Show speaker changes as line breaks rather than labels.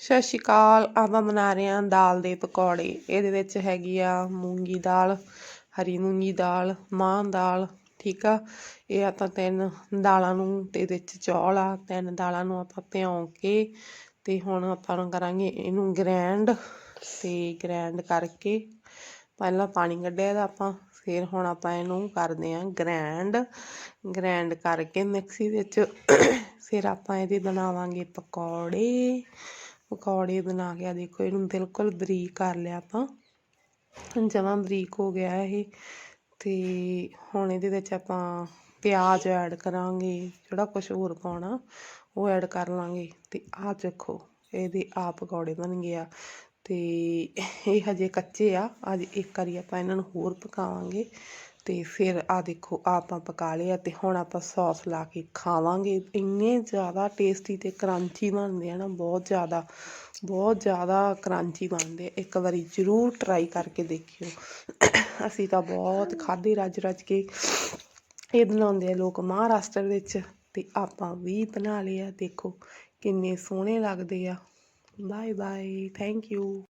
ਸਤਿ ਸ਼੍ਰੀ ਅਕਾਲ। ਆਪਾਂ ਬਣਾ ਰਹੇ ਹਾਂ ਦਾਲ ਦੇ ਪਕੌੜੇ। ਇਹਦੇ ਵਿੱਚ ਹੈਗੀ ਆ ਮੂੰਗੀ ਦਾਲ, ਹਰੀ ਮੂੰਗੀ ਦਾਲ ਮਾਂ ਦਾਲ, ਠੀਕ ਆ? ਇਹ ਆਪਾਂ ਤਿੰਨ ਦਾਲਾਂ ਨੂੰ ਤੇ ਇਹਦੇ ਵਿੱਚ ਚੌਲ ਆ। ਤਿੰਨ ਦਾਲਾਂ ਨੂੰ ਆਪਾਂ ਭਿਉਂ ਕੇ ਤੇ ਹੁਣ ਆਪਾਂ ਨੂੰ ਕਰਾਂਗੇ ਇਹਨੂੰ ਗ੍ਰੈਂਡ ਤੇ ਗ੍ਰੈਂਡ ਕਰਕੇ। ਪਹਿਲਾਂ ਪਾਣੀ ਕੱਢਿਆ ਇਹਦਾ ਆਪਾਂ, ਫਿਰ ਹੁਣ ਆਪਾਂ ਇਹਨੂੰ ਕਰਦੇ ਹਾਂ ਗ੍ਰੈਂਡ ਗ੍ਰੈਂਡ ਕਰਕੇ ਮਿਕਸੀ ਵਿੱਚ ਫਿਰ ਆਪਾਂ ਇਹਦੇ ਬਣਾਵਾਂਗੇ ਪਕੌੜੇ। ਪਕੌੜੇ ਬਣਾ ਕੇ ਆ ਦੇਖੋ, ਇਹਨੂੰ ਬਿਲਕੁਲ ਬਰੀਕ ਕਰ ਲਿਆ ਆਪਾਂ। ਜਮਾਂ ਬਰੀਕ ਹੋ ਗਿਆ ਇਹ। ਤੇ ਹੁਣ ਇਹਦੇ ਵਿੱਚ ਆਪਾਂ ਪਿਆਜ਼ ਐਡ ਕਰਾਂਗੇ, ਜਿਹੜਾ ਕੁਝ ਹੋਰ ਪਾਉਣਾ, ਉਹ ਐਡ ਕਰ ਲਾਂਗੇ। ਤੇ ਆਹ ਦੇਖੋ, ਇਹਦੇ ਆ ਪਕੌੜੇ ਬਣ ਗਏ ਆ। ਤੇ ਇਹ ਹਜੇ ਕੱਚੇ ਆ। ਅੱਜ ਇੱਕ ਵਾਰੀ ਆਪਾਂ ਇਹਨਾਂ ਨੂੰ ਹੋਰ ਪਕਾਵਾਂਗੇ ਤੇ ਫਿਰ ਆ ਦੇਖੋ, ਆਹ ਆਪਾਂ ਪਕਾ ਲਿਆ ਆ ਤੇ ਹੁਣ ਆਪਾਂ ਸੌਸ ਲਾ ਕੇ ਖਾਵਾਂਗੇ। ਇੰਨੇ ਜ਼ਿਆਦਾ ਟੇਸਟੀ ਤੇ ਕਰੰਚੀ ਬਣਦੇ ਆ ਨਾ, ਬਹੁਤ ਜ਼ਿਆਦਾ ਬਹੁਤ ਜ਼ਿਆਦਾ ਕਰੰਚੀ ਬਣਦੇ ਆ। ਇੱਕ ਵਾਰੀ ਜ਼ਰੂਰ ਟਰਾਈ ਕਰਕੇ ਦੇਖਿਓ। ਅਸੀਂ ਤਾਂ ਬਹੁਤ ਖਾਧੇ ਰੱਜ ਰੱਜ ਕੇ ਇਹ ਬਣਾਉਂਦੇ ਆ ਲੋਕ ਮਹਾਰਾਸ਼ਟਰ ਵਿੱਚ ਤੇ ਆਪਾਂ ਵੀ ਬਣਾ ਲਏ ਆ। ਦੇਖੋ ਕਿੰਨੇ ਸੋਹਣੇ ਲੱਗਦੇ ਆ। Bye bye. Thank you.